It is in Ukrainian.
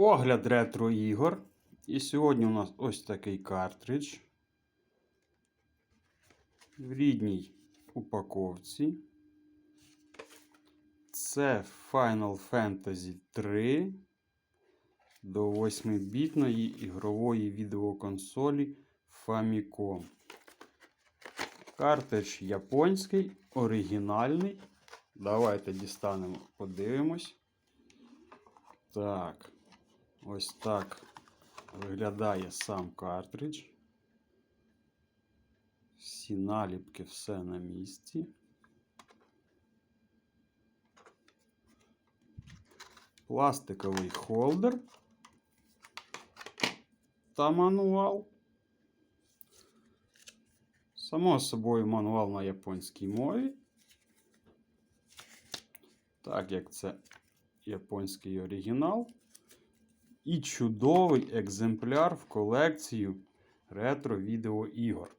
Огляд ретро ігор. І сьогодні у нас ось такий картридж. В рідній упаковці. Це Final Fantasy 3 до 8-бітної ігрової відеоконсолі Famicom. Картридж японський, оригінальний. Давайте дістанемо, подивимось. Так, ось так виглядає сам картридж. Всі наліпки, все на місці. Пластиковий холдер та мануал. Само собою мануал на японській мові. Так як це японський оригінал. І чудовий екземпляр в колекцію ретро-відеоігор.